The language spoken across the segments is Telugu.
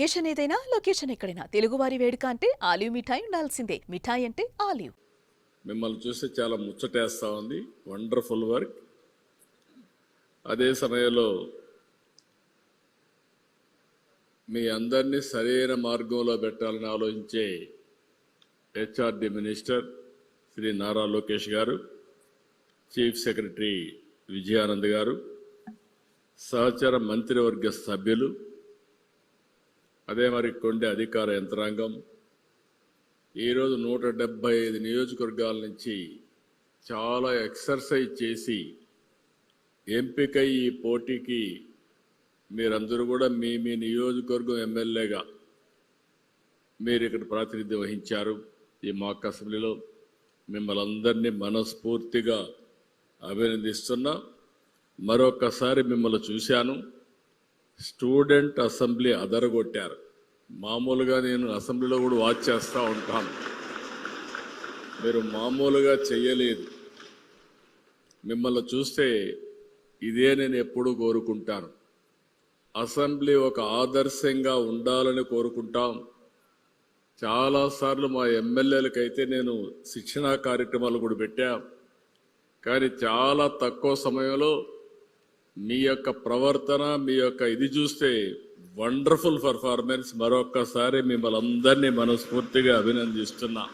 అకేషన్ ఏదైనా లొకేషన్ ఎక్కడైనా. తెలుగువారి వేడుక అంటే ఆలివ్ మిఠాయి ఉండాల్సిందే. మిఠాయి అంటే ఆలివ్. మిమ్మల్ని చూస్తే చాలా ముచ్చటేస్తూ ఉంది. Wonderful work. అదే సమయంలో మీ అందరినీ సరైన మార్గంలో పెట్టాలని ఆలోచించే HRD minister Shri Nara Lokesh garu chief secretary Vijayanand గారు సహచర మంత్రివర్గ సభ్యులు అదే మరి కొండే అధికార యంత్రాంగం. ఈరోజు నూట డెబ్బై ఐదు నియోజకవర్గాల నుంచి చాలా ఎక్సర్సైజ్ చేసి ఎంపికై ఈ పోటీకి మీరందరూ కూడా మీ మీ నియోజకవర్గం ఎమ్మెల్యేగా మీరు ఇక్కడ ప్రాతినిధ్యం వహించారు. ఈ మాక్ అసెంబ్లీలో మిమ్మల్ని అందరినీ మనస్ఫూర్తిగా అభినందిస్తున్నా. మరొకసారి మిమ్మల్ని చూశాను. స్టూడెంట్ అసెంబ్లీ అదరగొట్టారు. మామూలుగా నేను అసెంబ్లీలో కూడా వాచ్ చేస్తూ ఉంటాను. మీరు మామూలుగా చెయ్యలేదు. మిమ్మల్ని చూస్తే ఇదే నేను ఎప్పుడూ కోరుకుంటాను. అసెంబ్లీ ఒక ఆదర్శంగా ఉండాలని కోరుకుంటాం. చాలాసార్లు మా ఎమ్మెల్యేలకైతే నేను శిక్షణా కార్యక్రమాలు కూడా పెట్టా. కానీ చాలా తక్కువ సమయంలో మీ యొక్క ప్రవర్తన మీ యొక్క ఇది చూస్తే వండర్ఫుల్ పర్ఫార్మెన్స్ మరొక్కసారి మిమ్మల్ని అందరినీ మనస్ఫూర్తిగా అభినందిస్తున్నా.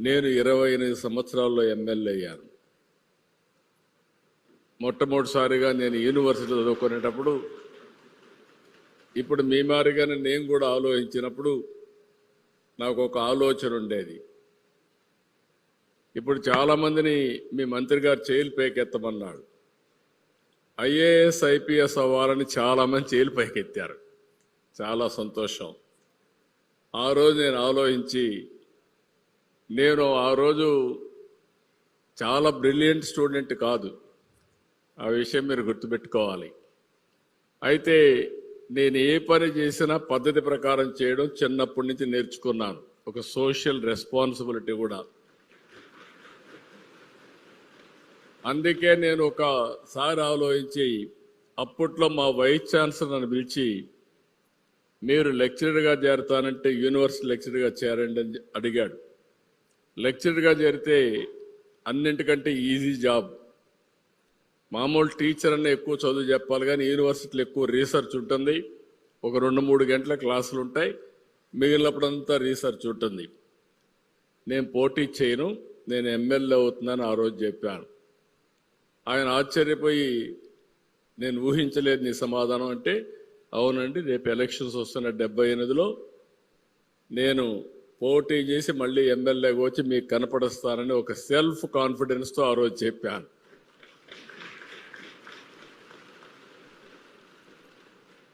నేను ఇరవై ఎనిమిది సంవత్సరాల్లో ఎమ్మెల్యే అయ్యాను. మొట్టమొదటిసారిగా నేను యూనివర్సిటీ చదువుకునేటప్పుడు ఇప్పుడు మీ మారిగానే నేను కూడా ఆలోచించినప్పుడు నాకు ఒక ఆలోచన ఉండేది. ఇప్పుడు చాలామందిని మీ మంత్రి గారు చేయిలు పైకెత్తమన్నాడు. ఐఏఎస్ ఐపీఎస్ అవ్వాలని చాలామంది చేలు పైకెత్తారు. చాలా సంతోషం. ఆ రోజు నేను ఆలోచించి నేను ఆ రోజు చాలా బ్రిలియంట్ స్టూడెంట్ కాదు. ఆ విషయం మీరు గుర్తుపెట్టుకోవాలి. అయితే నేను ఏ పని చేసినా పద్ధతి ప్రకారం చేయడం చిన్నప్పటి నుంచి నేర్చుకున్నాను. ఒక సోషల్ రెస్పాన్సిబిలిటీ కూడా. అందుకే నేను ఒకసారి ఆలోచించి అప్పట్లో మా వైస్ ఛాన్సలర్ నన్ను పిలిచి మీరు లెక్చరర్గా చేరతానంటే యూనివర్సిటీ లెక్చరర్గా చేరండి అని అడిగాడు. లెక్చరర్గా చేరితే అన్నింటికంటే ఈజీ జాబ్. మామూలు టీచర్ అన్న ఎక్కువ చదువు చెప్పాలి కానీ యూనివర్సిటీలో ఎక్కువ రీసెర్చ్ ఉంటుంది. ఒక రెండు మూడు గంటల క్లాసులు ఉంటాయి. మిగిలినప్పుడంతా రీసెర్చ్ ఉంటుంది. నేను పోటీ చేయను. నేను ఎమ్మెల్యే అవుతున్నాను ఆ రోజు చెప్పాను. ఆయన ఆశ్చర్యపోయి నేను ఊహించలేదు నీ సమాధానం. అంటే అవునండి రేపు ఎలక్షన్స్ వస్తున్న డెబ్బై ఎనిమిదిలో. నేను పోటీ చేసి మళ్ళీ ఎమ్మెల్యేగా వచ్చి మీకు కనపడస్తానని ఒక సెల్ఫ్ కాన్ఫిడెన్స్తో ఆ రోజు చెప్పాను.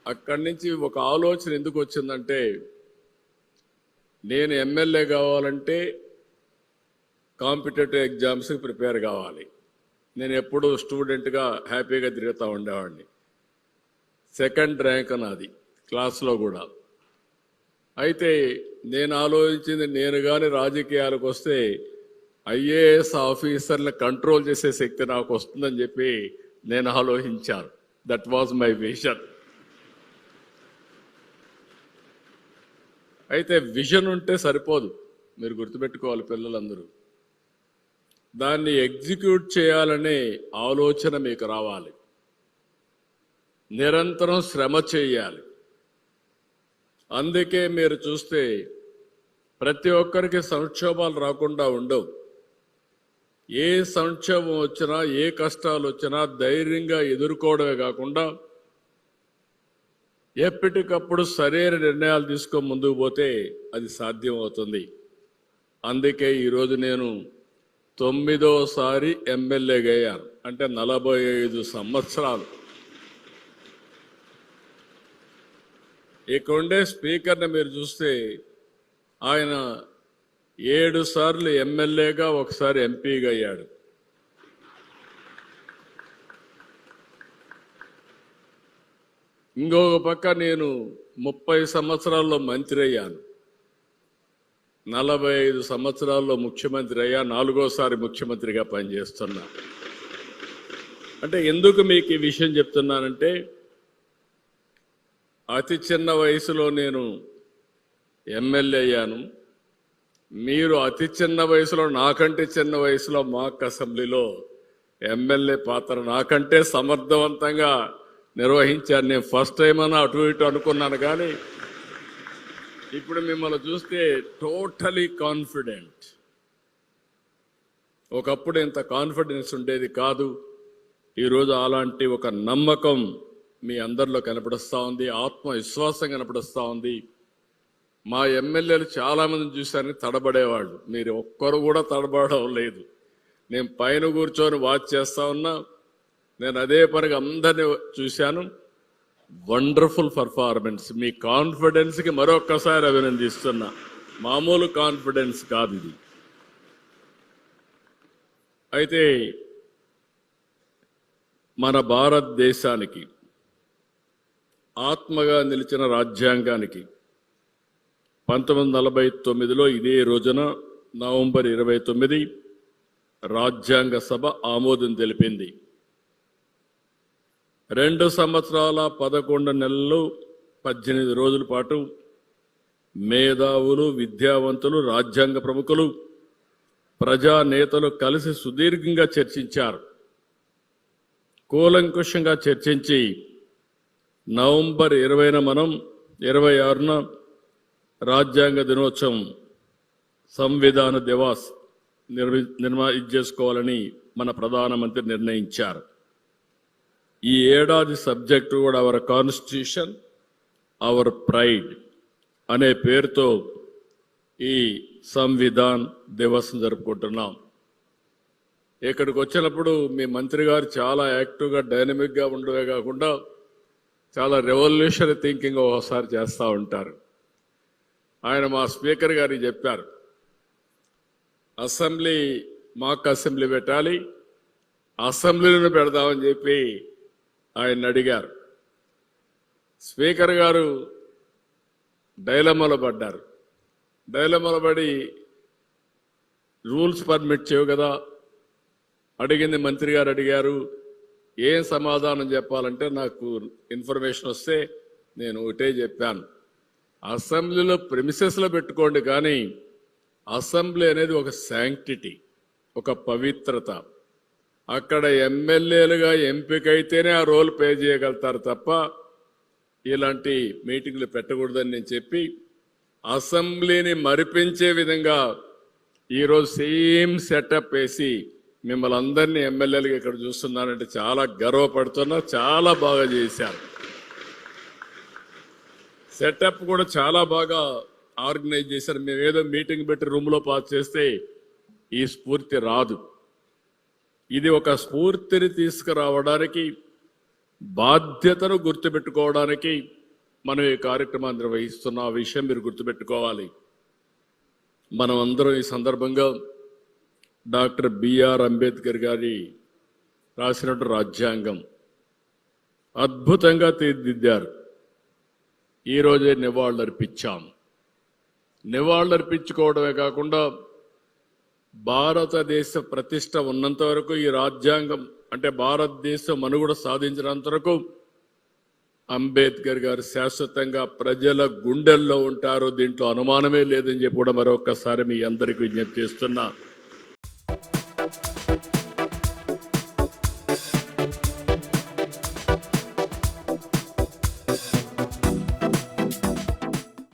అక్కడి నుంచి ఒక ఆలోచన ఎందుకు వచ్చిందంటే నేను ఎమ్మెల్యే కావాలంటే కాంపిటేటివ్ ఎగ్జామ్స్కి ప్రిపేర్ కావాలి. నేను ఎప్పుడూ స్టూడెంట్గా హ్యాపీగా తిరుగుతూ ఉండేవాడిని. సెకండ్ ర్యాంక్ నాది క్లాస్లో కూడా. అయితే నేను ఆలోచించింది నేను కానీ రాజకీయాలకు వస్తే ఐఏఎస్ ఆఫీసర్ని కంట్రోల్ చేసే శక్తి నాకు వస్తుందని చెప్పి నేను ఆలోచించాను. దట్ వాజ్ మై విజన్ అయితే విజన్ ఉంటే సరిపోదు. మీరు గుర్తుపెట్టుకోవాలి పిల్లలందరూ. దాన్ని ఎగ్జిక్యూట్ చేయాలనే ఆలోచన మీకు రావాలి. నిరంతరం శ్రమ చేయాలి. అందుకే మీరు చూస్తే ప్రతి ఒక్కరికి సంక్షోభాలు రాకుండా ఉండవు. ఏ సంక్షోభం వచ్చినా ఏ కష్టాలు వచ్చినా ధైర్యంగా ఎదుర్కోవడమే కాకుండా ఎప్పటికప్పుడు సరైన నిర్ణయాలు తీసుకొని ముందుకు పోతే అది సాధ్యం అవుతుంది అందుకే ఈరోజు నేను తొమ్మిదోసారి ఎమ్మెల్యేగా అయ్యారు అంటే నలభై ఐదు సంవత్సరాలు ఇక్కడుండే స్పీకర్ని మీరు చూస్తే ఆయన ఏడు సార్లు ఎమ్మెల్యేగా ఒకసారి ఎంపీగా అయ్యాడు ఇంకొక పక్క నేను ముప్పై సంవత్సరాల్లో మంత్రి అయ్యాను. నలభై ఐదు సంవత్సరాల్లో ముఖ్యమంత్రి అయ్యా నాలుగోసారి ముఖ్యమంత్రిగా పనిచేస్తున్నా. అంటే ఎందుకు మీకు ఈ విషయం చెప్తున్నానంటే అతి చిన్న వయసులో నేను ఎమ్మెల్యే అయ్యాను. మీరు అతి చిన్న వయసులో నాకంటే చిన్న వయసులో మాక్ అసెంబ్లీలో ఎమ్మెల్యే పాత్ర నాకంటే సమర్థవంతంగా నిర్వహించాను నేను ఫస్ట్ టైం అని అటు ఇటు అనుకున్నాను కానీ ఇప్పుడు మిమ్మల్ని చూస్తే టోటలీ కాన్ఫిడెంట్. ఒకప్పుడు ఇంత కాన్ఫిడెన్స్ ఉండేది కాదు. ఈరోజు అలాంటి ఒక నమ్మకం మీ అందరిలో కనపడుస్తూ ఉంది ఆత్మవిశ్వాసం కనపడుస్తూ ఉంది. మా ఎమ్మెల్యేలు చాలామంది చూశారని తడబడేవాళ్ళు. మీరు ఒక్కరు కూడా తడబడడం లేదు. నేను పైన కూర్చొని వాచ్ చేస్తా ఉన్నా. నేను అదే పనిగా అందరిని చూశాను. వండర్ఫుల్ పర్ఫార్మెన్స్ మీ కాన్ఫిడెన్స్కి మరొక్కసారి అభినందిస్తున్నా. మామూలు కాన్ఫిడెన్స్ కాదు ఇది. అయితే మన భారతదేశానికి ఆత్మగా నిలిచిన రాజ్యాంగానికి పంతొమ్మిది వందల నలభై తొమ్మిదిలో ఇదే రోజున నవంబర్ ఇరవై తొమ్మిది రాజ్యాంగ సభ ఆమోదం తెలిపింది. రెండు సంవత్సరాల పదకొండు నెలలు పద్దెనిమిది రోజుల పాటు మేధావులు విద్యావంతులు రాజ్యాంగ ప్రముఖులు ప్రజా నేతలు కలిసి సుదీర్ఘంగా చర్చించారు. కూలంకుషంగా చర్చించి నవంబర్ ఇరవైన మనం ఇరవై ఆరున రాజ్యాంగ దినోత్సవం సంవిధాన దివాస్ నిర్మి నిర్మా చేసుకోవాలని మన ప్రధానమంత్రి నిర్ణయించారు. ఈ ఏడాది సబ్జెక్టు కూడా అవర్ కాన్స్టిట్యూషన్ అవర్ ప్రైడ్ అనే పేరుతో ఈ సంవిధాన్ దివసం జరుపుకుంటున్నాం. ఇక్కడికి వచ్చినప్పుడు మీ మంత్రి గారు చాలా యాక్టివ్గా డైనమిక్గా ఉండవే కాకుండా చాలా రెవల్యూషన్ థింకింగ్ ఒకసారి చేస్తూ ఉంటారు. ఆయన మా స్పీకర్ గారికి చెప్పారు అసెంబ్లీ మాకు అసెంబ్లీ పెట్టాలి అసెంబ్లీలను పెడదామని చెప్పి ఆయన అడిగారు. స్పీకర్ గారు డైలమాలో పడ్డారు. డైలమాలో పడి రూల్స్ పర్మిట్ చేయవు కదా? అడిగింది మంత్రి గారు అడిగారు. ఏం సమాధానం చెప్పాలంటే నాకు ఇన్ఫర్మేషన్ వస్తే నేను ఒకటే చెప్పాను. అసెంబ్లీలో ప్రిమిసెస్లో పెట్టుకోండి కానీ అసెంబ్లీ అనేది ఒక శాంక్టిటీ ఒక పవిత్రత. అక్కడ ఎమ్మెల్యేలుగా ఎంపికైతేనే ఆ రోల్ పే చేయగలుగుతారు తప్ప ఇలాంటి మీటింగ్లు పెట్టకూడదని నేను చెప్పి అసెంబ్లీని మరిపించే విధంగా ఈరోజు సేమ్ సెటప్ వేసి మిమ్మల్ని అందరినీ ఎమ్మెల్యేలుగా ఇక్కడ చూస్తున్నానంటే చాలా గర్వపడుతున్నా చాలా బాగా చేశారు. సెటప్ కూడా చాలా బాగా ఆర్గనైజ్ చేశారు. మేము ఏదో మీటింగ్ పెట్టి రూమ్లో పాస్ చేస్తే ఈ స్ఫూర్తి రాదు. ఇది ఒక స్ఫూర్తిని తీసుకురావడానికి బాధ్యతను గుర్తుపెట్టుకోవడానికి మనం ఈ కార్యక్రమాన్ని నిర్వహిస్తున్న ఆ విషయం మీరు గుర్తుపెట్టుకోవాలి. మనం అందరం ఈ సందర్భంగా డాక్టర్ బిఆర్ అంబేద్కర్ గారి రాసినట్టు రాజ్యాంగం అద్భుతంగా తీర్చిదిద్దారు. ఈరోజే నివాళులర్పించాం. నివాళులర్పించుకోవడమే కాకుండా భారతదేశ ప్రతిష్ట ఉన్నంత వరకు ఈ రాజ్యాంగం అంటే భారతదేశం మనుగడ సాధించినంత వరకు అంబేద్కర్ గారు శాశ్వతంగా ప్రజల గుండెల్లో ఉంటారు. దీంట్లో అనుమానమే లేదని చెప్పి కూడా మరొకసారి మీ అందరికీ విజ్ఞప్తి చేస్తున్నా.